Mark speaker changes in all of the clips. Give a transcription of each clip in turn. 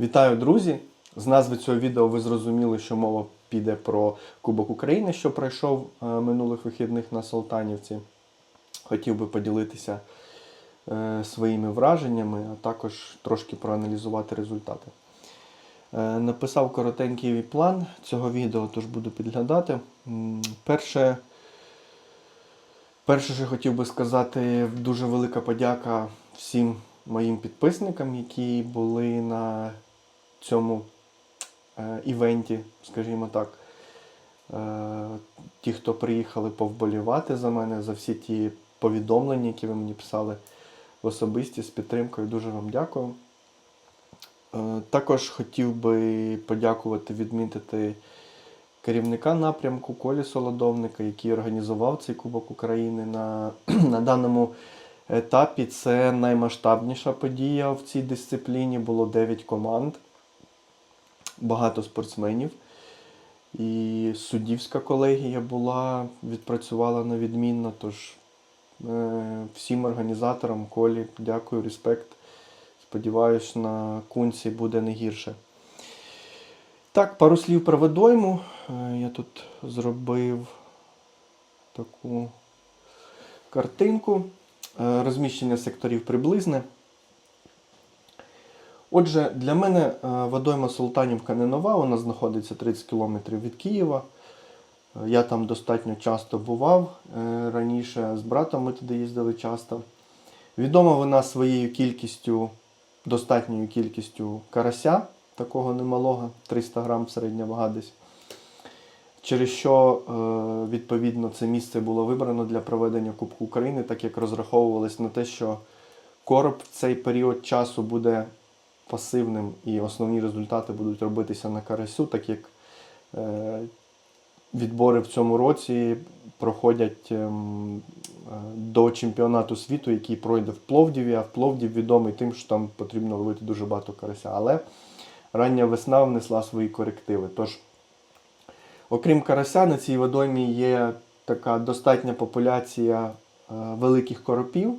Speaker 1: Вітаю, друзі! З назви цього відео ви зрозуміли, що мова піде про Кубок України, що пройшов е, минулих вихідних на Салтанівці. Хотів би поділитися е, своїми враженнями, а також трошки проаналізувати результати. Е, Написав коротенький план цього відео, тож буду підглядати. Перше, перше, що хотів би сказати, дуже велика подяка всім моїм підписникам, які були на цьому е, івенті, скажімо так. Е, ті, хто приїхали повболівати за мене, за всі ті повідомлення, які ви мені писали в особисті з підтримкою. Дуже вам дякую. Е, також хотів би подякувати, відмітити керівника напрямку Колі Солодовника, який організував цей Кубок України на, на даному етапі. Це наймасштабніша подія в цій дисципліні. Було 9 команд, багато спортсменів. І суддівська колегія була, відпрацювала на відмінно. Тож е, всім організаторам Колі дякую, респект. Сподіваюсь, на кунці буде не гірше. Так, пару слів про водойму. Е, Я тут зробив таку картинку. Е, Розміщення секторів приблизне. Отже, для мене е, водойма Султанівка не нова, вона знаходиться 30 км від Києва. Е, Я там достатньо часто бував е, раніше, з братом ми туди їздили часто. Відома вона своєю кількістю, достатньою кількістю карася, такого немалого, 300 грам середня вага десь. Через що, відповідно, це місце було вибрано для проведення Кубку України, так як розраховувалось на те, що короб в цей період часу буде пасивним і основні результати будуть робитися на карасю, так як е, відбори в цьому році проходять ем, е, до чемпіонату світу, який пройде в Пловдіві, а в Пловдів відомий тим, що там потрібно ловити дуже багато карася. Але рання весна внесла свої корективи. Тож, окрім карася, на цій водоймі є така достатня популяція е, великих коропів.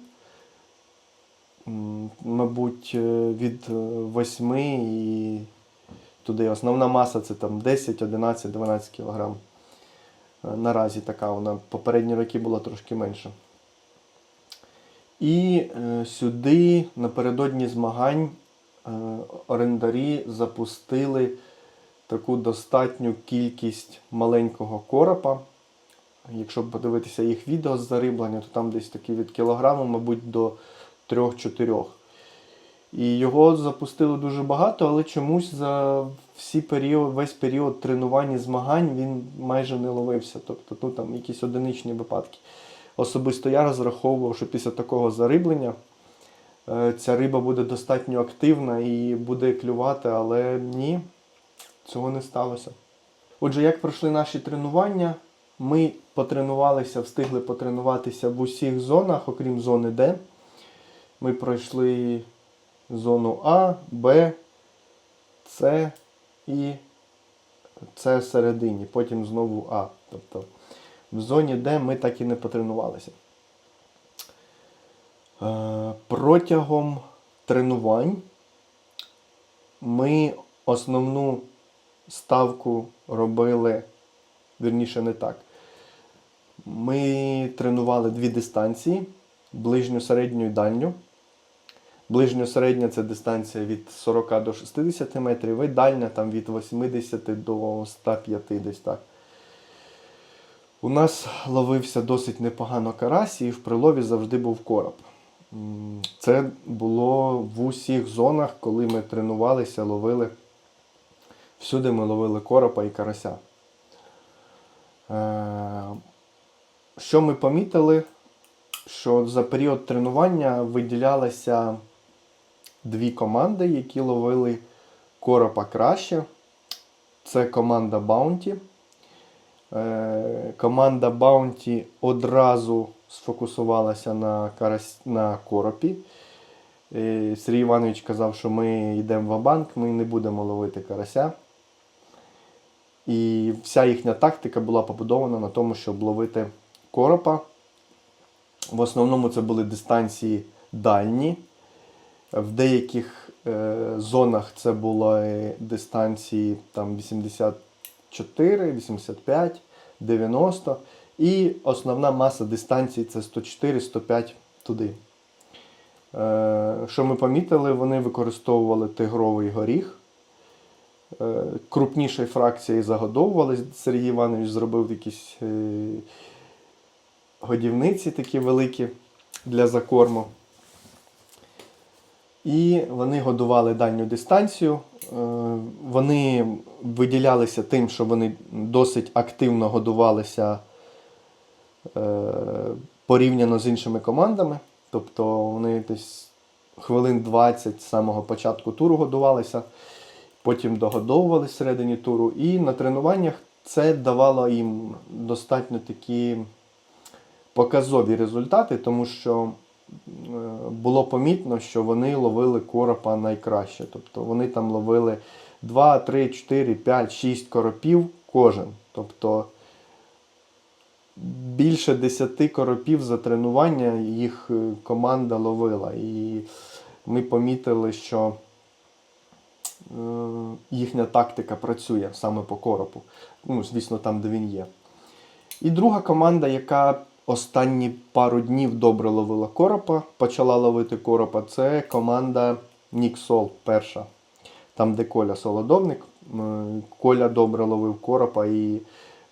Speaker 1: Мабуть, е, від 8 і туди основна маса це там 10, 11, 12 кг. Наразі така вона попередні роки була трошки менша. І е, сюди напередодні змагань е, орендарі запустили таку достатню кількість маленького коропа. Якщо подивитися їх відео з зариблення, то там десь такі від кілограму, мабуть, до 3-4. І його запустили дуже багато, але чомусь за всі період, весь період тренувань і змагань він майже не ловився. Тобто ну, там якісь одиничні випадки. Особисто я розраховував, що після такого зариблення е, ця риба буде достатньо активна і буде клювати, але ні, цього не сталося. Отже, як пройшли наші тренування, ми потренувалися, встигли потренуватися в усіх зонах, окрім зони Д. Ми пройшли зону А, Б, С і С середині, потім знову А. Тобто в зоні Д ми так і не потренувалися. Е, Протягом тренувань ми основну ставку робили, вірніше не так. Ми тренували дві дистанції: ближню, середню і дальню. Ближньо-середня це дистанція від 40 до 60 метрів, і дальня там від 80 до 105 десь так. У нас ловився досить непогано карась, і в прилові завжди був короб. Це було в усіх зонах, коли ми тренувалися, ловили. Всюди ми ловили коропа і карася. Е, Що ми помітили? Що за період тренування виділялися дві команди, які ловили коропа краще. Це команда Bounty. Е, Команда Bounty одразу сфокусувалася на, карась... на коропі. Е, Сергій Іванович казав, що ми йдемо в банк ми не будемо ловити карася. І вся їхня тактика була побудована на тому, щоб ловити коропа. В основному це були дистанції дальні. В деяких е, зонах це були дистанції там 84, 85, 90. І основна маса дистанцій це 104-105 туди. Е, Що ми помітили, вони використовували тигровий горіх. Е, Крупнішої фракції загодовували. Сергій Іванович зробив якісь е, годівниці такі великі для закорму. І вони годували дальню дистанцію. Е, Вони виділялися тим, що вони досить активно годувалися е, порівняно з іншими командами. Тобто вони десь хвилин 20 з самого початку туру годувалися, потім догодовували всередині туру. І на тренуваннях це давало їм достатньо такі показові результати, тому що було помітно, що вони ловили коропа найкраще. Тобто вони там ловили 2, 3, 4, 5, 6 коропів кожен. Тобто більше 10 коропів за тренування їх е, команда ловила. І ми помітили, що е, їхня тактика працює саме по коропу. Ну, звісно, там, де він є. І друга команда, яка останні пару днів добре ловила коропа, почала ловити коропа, це команда Ніксол перша. Там, де Коля Солодовник. Коля добре ловив коропа і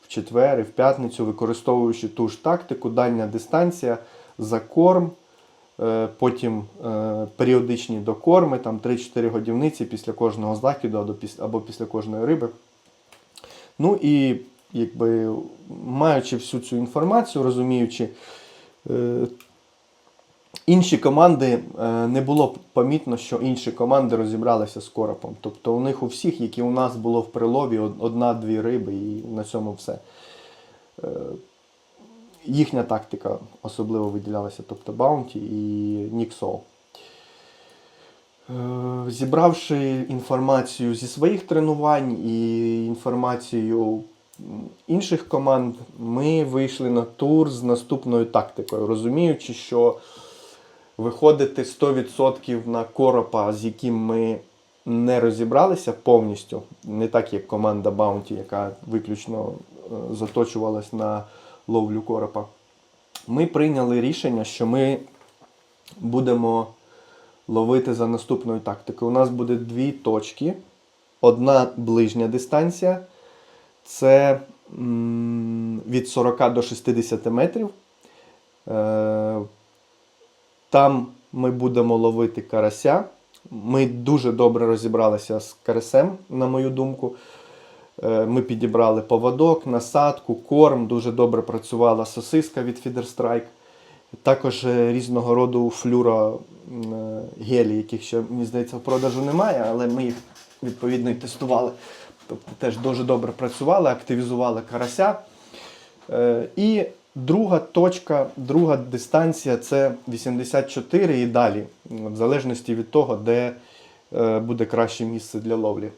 Speaker 1: в четвер, і в п'ятницю, використовуючи ту ж тактику, дальня дистанція, закорм, е, потім е, періодичні докорми, там 3-4 годівниці після кожного закиду або після кожної риби. Ну і якби маючи всю цю інформацію, розуміючи, е, інші команди е, не було помітно, що інші команди розібралися з коропом. Тобто у них у всіх, як і у нас було в прилові, одна-дві риби, і на цьому все. Е, Їхня тактика особливо виділялася, тобто Баунті і Ніксол. Е, Зібравши інформацію зі своїх тренувань і інформацію інших команд, ми вийшли на тур з наступною тактикою, розуміючи, що виходити 100% на коропа, з яким ми не розібралися повністю, не так як команда Bounty, яка виключно е, заточувалась на ловлю коропа. Ми прийняли рішення, що ми будемо ловити за наступною тактикою. У нас буде дві точки. Одна ближня дистанція це від 40 до 60 метрів. Е, Там ми будемо ловити карася. Ми дуже добре розібралися з карасем, на мою думку. Е, Ми підібрали поводок, насадку, корм. Дуже добре працювала сосиска від Feederstrike. Також е, різного роду флюро гелі, яких ще, мені здається, в продажу немає, але ми їх відповідно і тестували. Тобто теж дуже добре працювали, активізували карася. Е, І друга точка, друга дистанція це 84 і далі, в залежності від того, де е, буде краще місце для ловлі.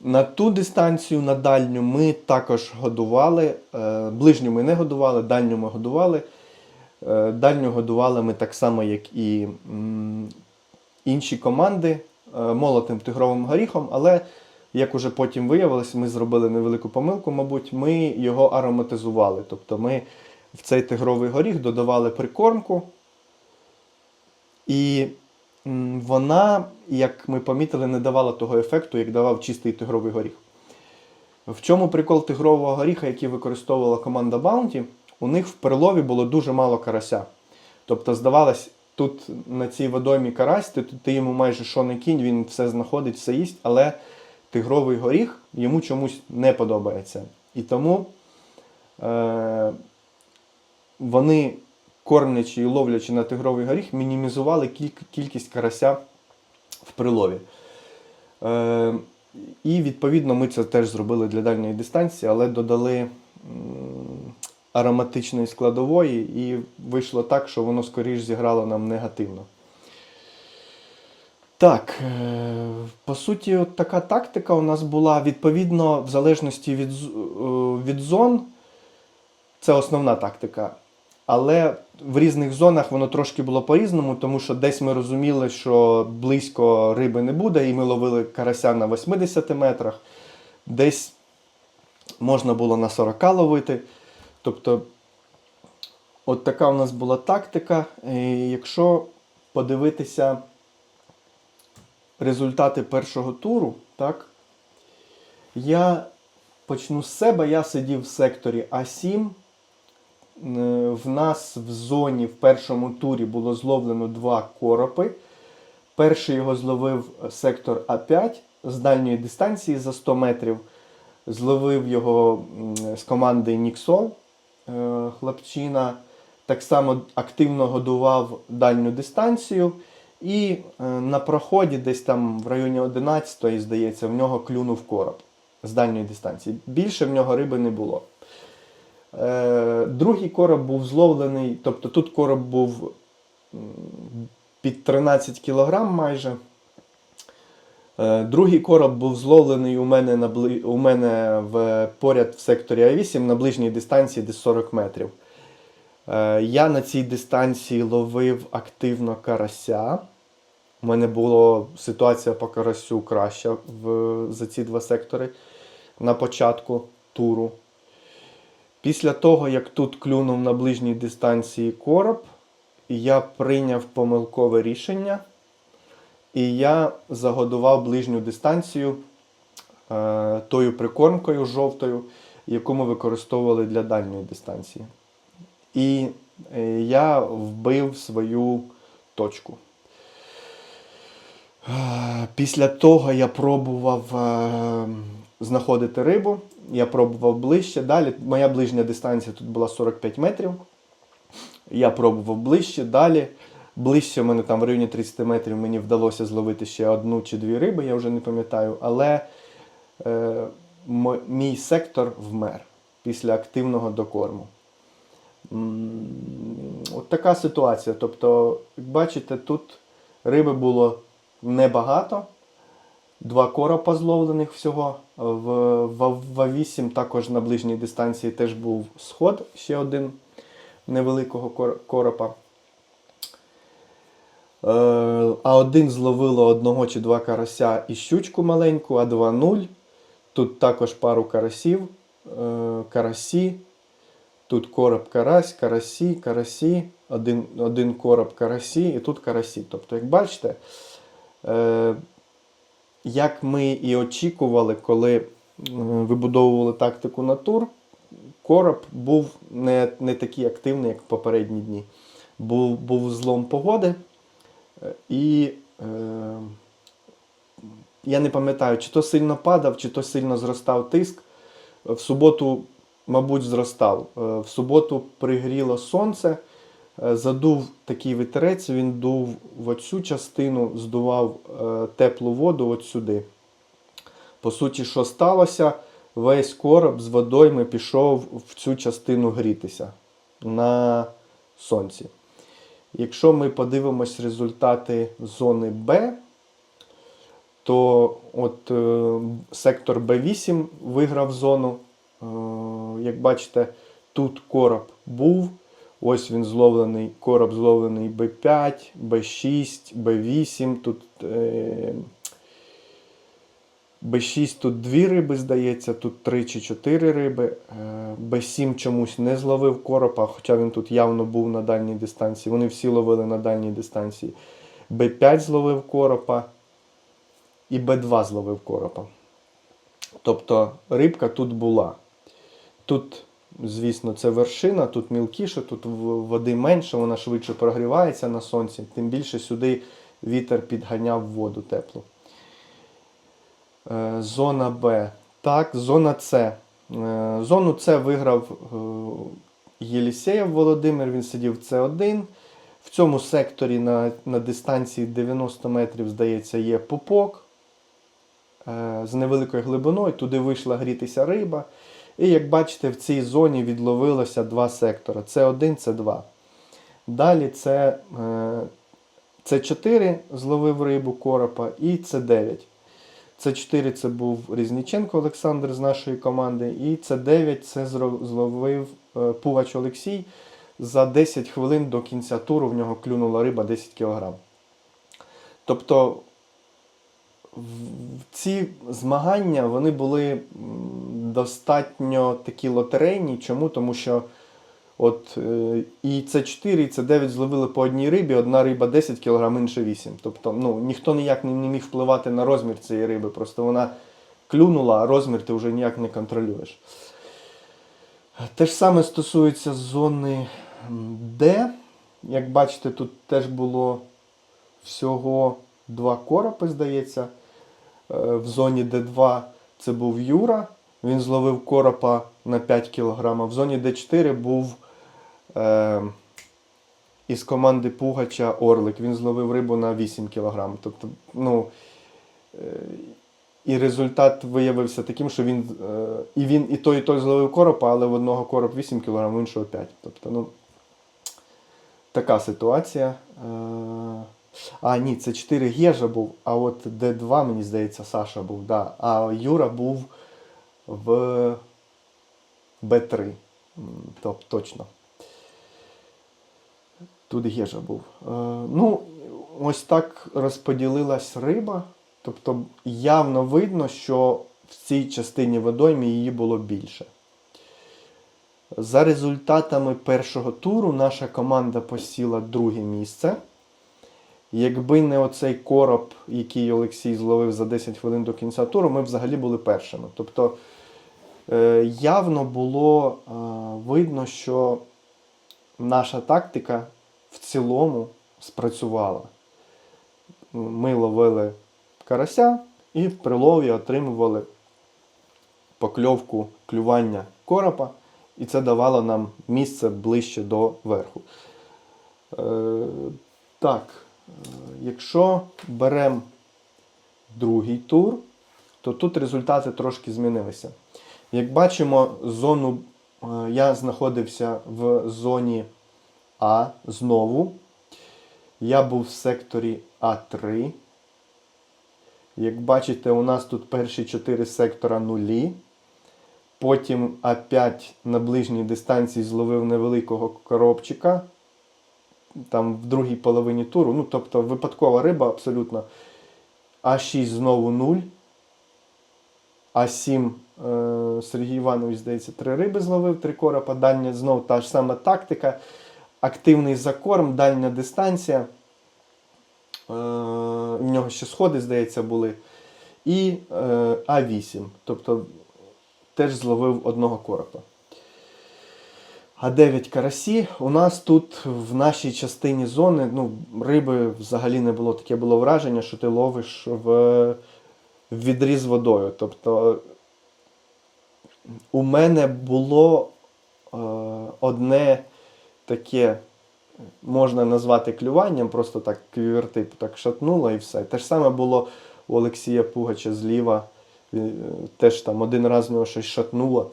Speaker 1: На ту дистанцію, на дальню, ми також годували. Е, Ближню ми не годували, дальню ми годували. Дальню годували ми так само, як і інші команди молотим тигровим горіхом, але як уже потім виявилось, ми зробили невелику помилку, мабуть, ми його ароматизували. Тобто ми в цей тигровий горіх додавали прикормку. І вона, як ми помітили, не давала того ефекту, як давав чистий тигровий горіх. В чому прикол тигрового горіха, який використовувала команда Bounty? У них в перелові було дуже мало карася. Тобто, здавалось, тут на цій водоймі карась, ти, ти йому майже що не кінь, він все знаходить, все їсть, але тигровий горіх йому чомусь не подобається. І тому е, вони, кормлячи і ловлячи на тигровий горіх, мінімізували кіль- кількість карася в прилові. Е, і відповідно ми це теж зробили для дальньої дистанції, але додали ароматичної складової, і вийшло так, що воно скоріш зіграло нам негативно. Так, е, по суті, от така тактика у нас була відповідно, в залежності від, е, від зон. Це основна тактика. Але в різних зонах воно трошки було по-різному, тому що десь ми розуміли, що близько риби не буде, і ми ловили карася на 80 метрах, десь можна було на 40 ловити. Тобто, от така у нас була тактика. І якщо подивитися результати першого туру, так, я почну з себе, я сидів в секторі А7. Е, В нас в зоні в першому турі було зловлено два коропи. Перший його зловив сектор А5 з дальньої дистанції за 100 метрів. Зловив його з команди Ніксол хлопчина. Так само активно годував дальню дистанцію. І е, на проході, десь там в районі 11-ї, здається, в нього клюнув короб з дальньої дистанції. Більше в нього риби не було. Е, Другий короб був зловлений, тобто тут короб був під 13 кг майже. Е, Другий короб був зловлений у мене, на, бли- у мене в, поряд в секторі А8 на ближній дистанції десь 40 метрів. Е, Я на цій дистанції ловив активно карася. У мене була ситуація по карасю краща в, за ці два сектори на початку туру. Після того, як тут клюнув на ближній дистанції короб, я прийняв помилкове рішення. І я загодував ближню дистанцію е, тою прикормкою жовтою, яку ми використовували для дальньої дистанції. І е, я вбив свою точку. Е, Після того я пробував е, знаходити рибу, я пробував ближче. Далі моя ближня дистанція тут була 45 метрів. Я пробував ближче, далі. Ближче в мене там в районі 30 метрів мені вдалося зловити ще одну чи дві риби, я вже не пам'ятаю. Але е, мій сектор вмер після активного докорму. От така ситуація. Тобто, як бачите, тут риби було небагато. Два коропа зловлених всього. В, в, в А8 також на ближній дистанції теж був сход, ще один невеликого кор- коропа. Е, А один зловило одного чи два карася і щучку маленьку, а 2-0. Тут також пару карасів, е, карасі. Тут короб карась, карасі, карасі, один, один короб карасі і тут карасі. Тобто, як бачите, е, як ми і очікували, коли вибудовували тактику на тур, короб був не, не такий активний, як в попередні дні. Був, був злом погоди. Е, І е, я не пам'ятаю, чи то сильно падав, чи то сильно зростав тиск. В суботу, мабуть, зростав. Е, В суботу пригріло сонце, е, задув такий вітерець, він дув в оцю частину, здував теплу воду от сюди. По суті, що сталося? Весь короб з водойми пішов в цю частину грітися на сонці. Якщо ми подивимось результати зони Б, то от е, сектор Б8 виграв зону. Е, як бачите, тут короб був. Ось він зловлений, короб зловлений Б5, Б6, Б8. Тут е, Б6 тут дві риби, здається, тут три чи чотири риби. Е, Б7 чомусь не зловив коропа, хоча він тут явно був на дальній дистанції. Вони всі ловили на дальній дистанції. Б5 зловив коропа і Б2 зловив коропа. Тобто рибка тут була. Тут, звісно, це вершина, тут мілкіше, тут води менше, вона швидше прогрівається на сонці, тим більше сюди вітер підганяв воду теплу. Е, Зона Б. Так, зона С. Е, Зону С виграв е, Єлісєєв Володимир, він сидів С1. В цьому секторі на, на дистанції 90 метрів, здається, є пупок з невеликою глибиною. Туди вийшла грітися риба. І як бачите, в цій зоні відловилося два сектори: С1, С2. Далі це е, С4 зловив рибу коропа і С9. С4 це був Різніченко Олександр з нашої команди, і С9 це зро- зловив е, Пувач Олексій. за 10 хвилин до кінця туру в нього клюнула риба 10 кг. Тобто ці змагання вони були достатньо такі лотерейні. Чому? Тому що от е, і це 4, і це 9 зловили по одній рибі, одна риба 10 кг, інша 8. Тобто ну, ніхто ніяк не, міг впливати на розмір цієї риби. Просто вона клюнула, а розмір ти вже ніяк не контролюєш. Те ж саме стосується зони Д. Як бачите, тут теж було всього два коропи, здається. Е, В зоні Д2 це був Юра. Він зловив коропа на 5 кг. В зоні Д4 був е, із команди Пугача Орлик. Він зловив рибу на 8 кг. Тобто, ну, е, і результат виявився таким, що він е, і він і той, і той зловив коропа, але в одного короб 8 кг, в іншого 5. Тобто, ну, така ситуація. Е, а, ні, це 4 Гежа був, а от Д2, мені здається, Саша був, да. а Юра був в Б3. Тобто точно. Тут Гежа був. Е, ну, ось так розподілилась риба. Тобто явно видно, що в цій частині водойми її було більше. За результатами першого туру наша команда посіла друге місце. Якби не оцей короб, який Олексій зловив за 10 хвилин до кінця туру, ми взагалі були першими. Тобто е, явно було е, видно, що наша тактика в цілому спрацювала. Ми ловили карася і в прилові отримували покльовку клювання коропа, і це давало нам місце ближче до верху. Е, так, е, якщо беремо другий тур, то тут результати трошки змінилися. Як бачимо, зону е, я знаходився в зоні А знову. Я був в секторі А3. Як бачите, у нас тут перші 4 сектора нулі. Потім А5 на ближній дистанції зловив невеликого коробчика. Там в другій половині туру. Ну, тобто випадкова риба абсолютно. А6 знову 0. А7 е, Сергій Іванович, здається, три риби зловив, три коропа. Дальня знову та ж сама тактика. Активний закорм, дальня дистанція. Е, в нього ще сходи, здається, були. І е, А8. Тобто теж зловив одного коропа. А9 карасі. У нас тут в нашій частині зони ну, риби взагалі не було. Таке було враження, що ти ловиш в, в відріз водою. Тобто у мене було е, одне таке, можна назвати клюванням, просто так квіверти так шатнуло і все. Те ж саме було у Олексія Пугача зліва. Е, Теж там один раз в нього щось шатнуло.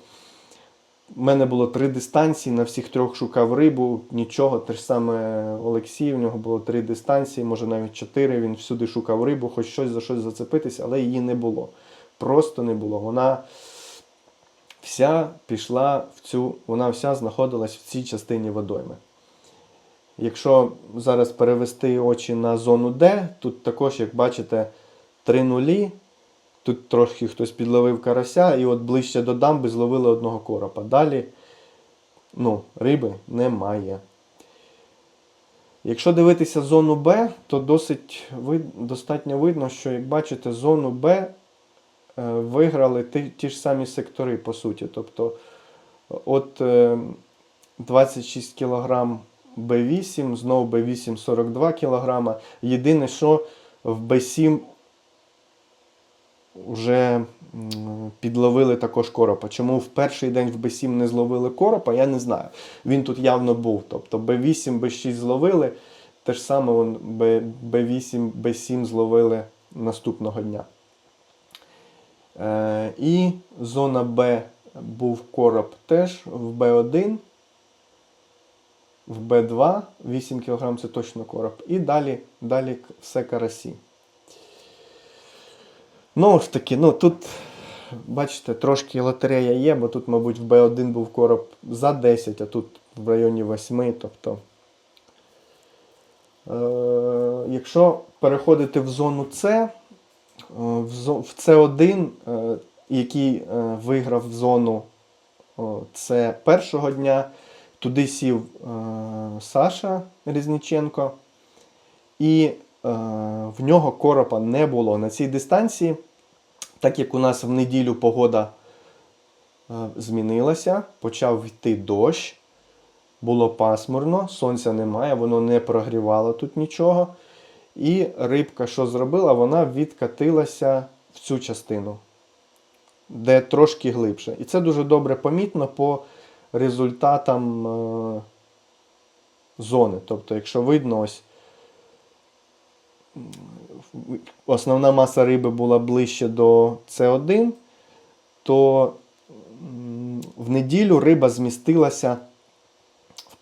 Speaker 1: У мене було три дистанції, на всіх трьох шукав рибу, нічого. Те ж саме Олексій, в нього було три дистанції, може навіть чотири. Він всюди шукав рибу, хоч щось за щось зацепитися, але її не було. Просто не було. Вона вся пішла в цю, вона вся знаходилась в цій частині водойми. Якщо зараз перевести очі на зону Д, тут також, як бачите, три нулі. Тут трошки хтось підловив карася, і от ближче до дамби зловили одного коропа. Далі ну, риби немає. Якщо дивитися зону Б, то досить достатньо видно, що, як бачите, зону Б виграли ті, ті ж самі сектори, по суті. Тобто от е, 26 кг Б8, знову Б8 42 кг. Єдине, що в Б7 вже підловили також коропа. Чому в перший день в Б7 не зловили коропа, я не знаю. Він тут явно був. Тобто Б8, Б6 зловили, те ж саме вон Б, Б8, Б7 зловили наступного дня. Е, і зона Б був короб теж в Б1, в Б2, 8 кг це точно короб. І далі, далі все карасі. Ну ж таки, ну тут, бачите, трошки лотерея є, бо тут, мабуть, в Б1 був короб за 10, а тут в районі 8. Тобто, е, якщо переходити в зону С, в зо- в С1, е, який е, виграв зону С першого дня, туди сів е, Саша Різниченко, і е, в нього коропа не було на цій дистанції, так як у нас в неділю погода е, змінилася, почав йти дощ, було пасмурно, сонця немає, воно не прогрівало тут нічого. І рибка, що зробила, вона відкатилася в цю частину, де трошки глибше. І це дуже добре помітно по результатам е, зони. Тобто, якщо видно, ось основна маса риби була ближче до С1, то в неділю риба змістилася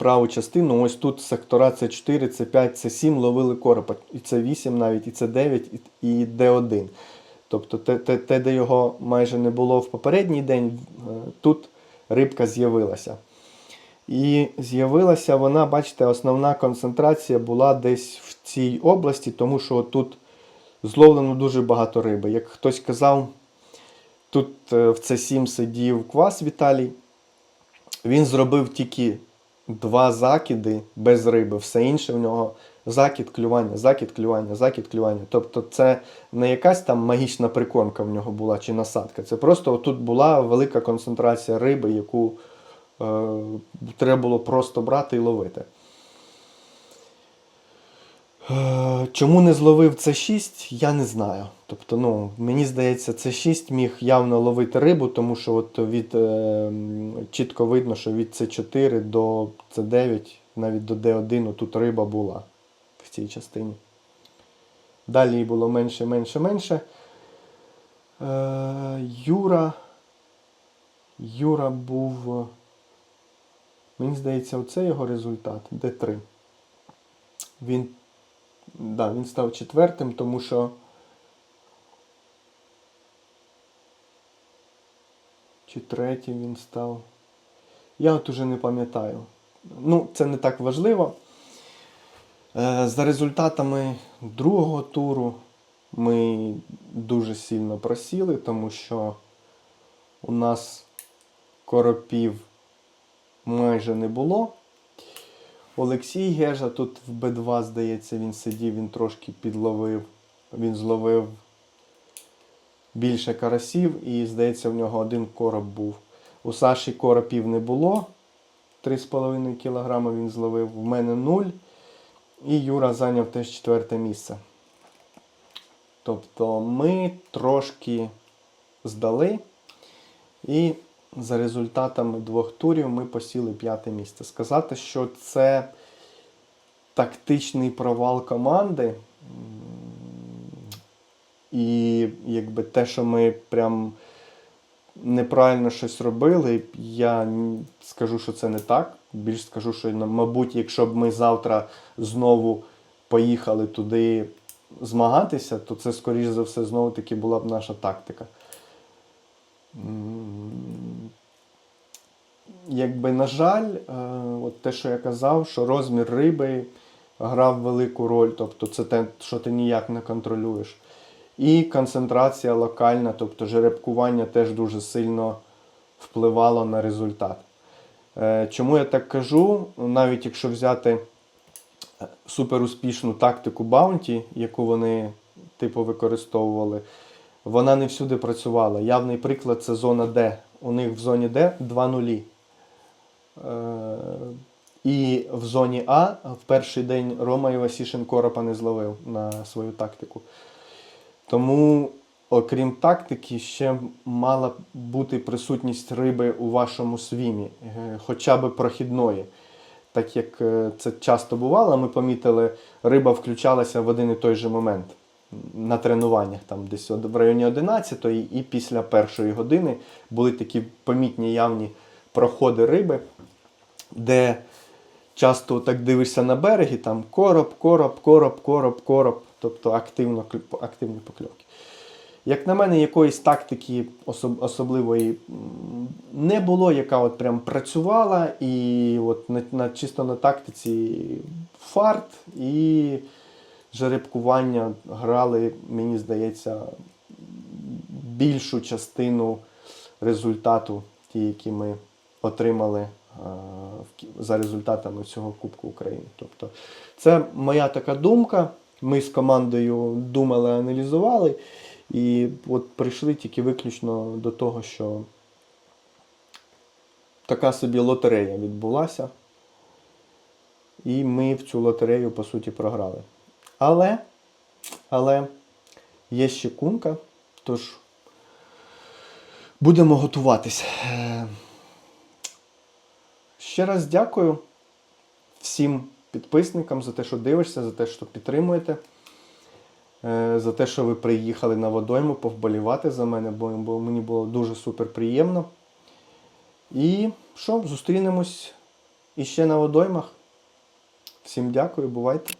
Speaker 1: праву частину. Ось тут сектора С4, С5, С7 ловили коропа. І С8 навіть, і С9, і і Д1. Тобто те, те, те, де його майже не було в попередній день, е, тут рибка з'явилася. І з'явилася вона, бачите, основна концентрація була десь в цій області, тому що тут зловлено дуже багато риби. Як хтось казав, тут е, в С7 сидів квас Віталій. Він зробив тільки два закиди без риби, все інше в нього закид клювання, закид клювання, закид клювання. Тобто це не якась там магічна прикормка в нього була чи насадка. Це просто тут була велика концентрація риби, яку е, треба було просто брати і ловити. Е, Чому не зловив це 6, я не знаю. Тобто, ну, мені здається, це 6 міг явно ловити рибу, тому що от від, е, чітко видно, що від С4 до С9, навіть до Д1 тут риба була в цій частині. Далі було менше, менше, менше. Е, Юра. Юра був. Мені здається, оце його результат. Д3. Він Да, він став четвертим, тому що. Чи третім він став. Я от уже не пам'ятаю. Ну, це не так важливо. Е, За результатами другого туру ми дуже сильно просіли, тому що у нас коропів майже не було. Олексій Гежа тут в Б2, здається, він сидів, він трошки підловив. Він зловив більше карасів і, здається, в нього один короб був. У Саші коропів не було. 3,5 кг він зловив, в мене 0. І Юра зайняв теж четверте місце. Тобто ми трошки здали. І за результатами двох турів ми посіли п'яте місце. Сказати, що це тактичний провал команди. І якби те, що ми прям неправильно щось робили, я скажу, що це не так. Більш скажу, що ну, мабуть, якщо б ми завтра знову поїхали туди змагатися, то це, скоріш за все, знову таки була б наша тактика. Якби, на жаль, е, от те, що я казав, що розмір риби грав велику роль, тобто це те, що ти ніяк не контролюєш. І концентрація локальна, тобто жеребкування теж дуже сильно впливало на результат. Е, Чому я так кажу? Навіть якщо взяти е, суперуспішну тактику Bounty, яку вони типу використовували, вона не всюди працювала. Явний приклад це зона Д. У них в зоні Д 2 нулі. Е, І в зоні А в перший день Рома Івасішин коропа не зловив на свою тактику. Тому, окрім тактики, ще мала бути присутність риби у вашому свімі, е, хоча б прохідної. Так як е, це часто бувало, ми помітили, риба включалася в один і той же момент на тренуваннях, там десь в районі 11 і після першої години були такі помітні явні проходи риби, де часто так дивишся на берегі, там короб, короб, короб, короб, короб, тобто активно, активні покльовки. Як на мене, якоїсь тактики особ- особливої не було, яка от прям працювала, і от на, на, чисто на тактиці фарт і жеребкування грали, мені здається, більшу частину результату, ті, які ми отримали е, за результатами цього Кубку України. Тобто, це моя така думка. Ми з командою думали, аналізували, і от прийшли тільки виключно до того, що така собі лотерея відбулася. І ми в цю лотерею, по суті, програли. Але, але є ще кунка, тож будемо готуватись. Е, Ще раз дякую всім підписникам за те, що дивишся, за те, що підтримуєте, е, за те, що ви приїхали на водойму повболівати за мене, бо, мені було дуже супер приємно. І що, зустрінемось іще на водоймах. Всім дякую, бувайте.